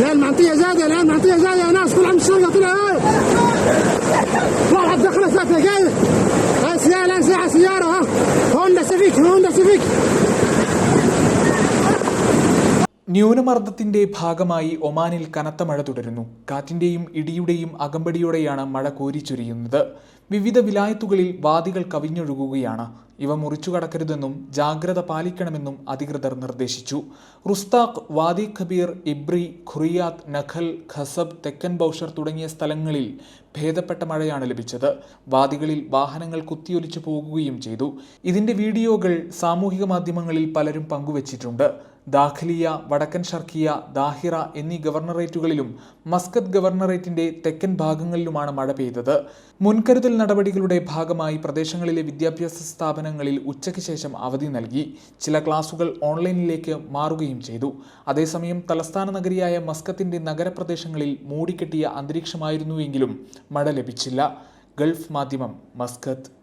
لا المنطقة زادة لا المنطقة زادة يا ناس كل عم الشرطة طلع إيه واحد دخل فاتنا جاي. سيارة سيارة سيارة ها. هوندا سيفيك هوندا سيفيك. ന്യൂനമർദ്ദത്തിന്റെ ഭാഗമായി ഒമാനിൽ കനത്ത മഴ തുടരുന്നു. കാറ്റിന്റെയും ഇടിയുടെയും അകമ്പടിയോടെയാണ് മഴ കോരിച്ചൊരിയുന്നത്. വിവിധ വിലായത്തുകളിൽ വാദികൾ കവിഞ്ഞൊഴുകുകയാണ്. ഇവ മുറിച്ചു കടക്കരുതെന്നും ജാഗ്രത പാലിക്കണമെന്നും അധികൃതർ നിർദ്ദേശിച്ചു. Rustaq Wadi Kabir Ibri Quriyat Nakhal Khasab തെക്കൻ ബൌഷർ തുടങ്ങിയ സ്ഥലങ്ങളിൽ ഭേദപ്പെട്ട മഴയാണ് ലഭിച്ചത്. വാദികളിൽ വാഹനങ്ങൾ കുത്തിയൊലിച്ചു പോകുകയും ചെയ്തു. ഇതിന്റെ വീഡിയോകൾ സാമൂഹിക മാധ്യമങ്ങളിൽ പലരും പങ്കുവച്ചിട്ടുണ്ട്. ദാഖലിയ വടക്കൻ ഷർക്കിയ ദാഹിറ എന്നീ ഗവർണറേറ്റുകളിലും മസ്കത്ത് ഗവർണറേറ്റിന്റെ തെക്കൻ ഭാഗങ്ങളിലുമാണ് മഴ പെയ്തത്. മുൻകരുതൽ നടപടികളുടെ ഭാഗമായി പ്രദേശങ്ങളിലെ വിദ്യാഭ്യാസ സ്ഥാപനങ്ങളിൽ ഉച്ചയ്ക്ക് ശേഷം അവധി നൽകി. ചില ക്ലാസുകൾ ഓൺലൈനിലേക്ക് മാറുകയും ചെയ്തു. അതേസമയം തലസ്ഥാന നഗരിയായ മസ്കത്തിന്റെ നഗരപ്രദേശങ്ങളിൽ മൂടിക്കെട്ടിയ അന്തരീക്ഷമായിരുന്നുവെങ്കിലും മഴ ലഭിച്ചില്ല. ഗൾഫ് മാധ്യമം മസ്കത്ത്.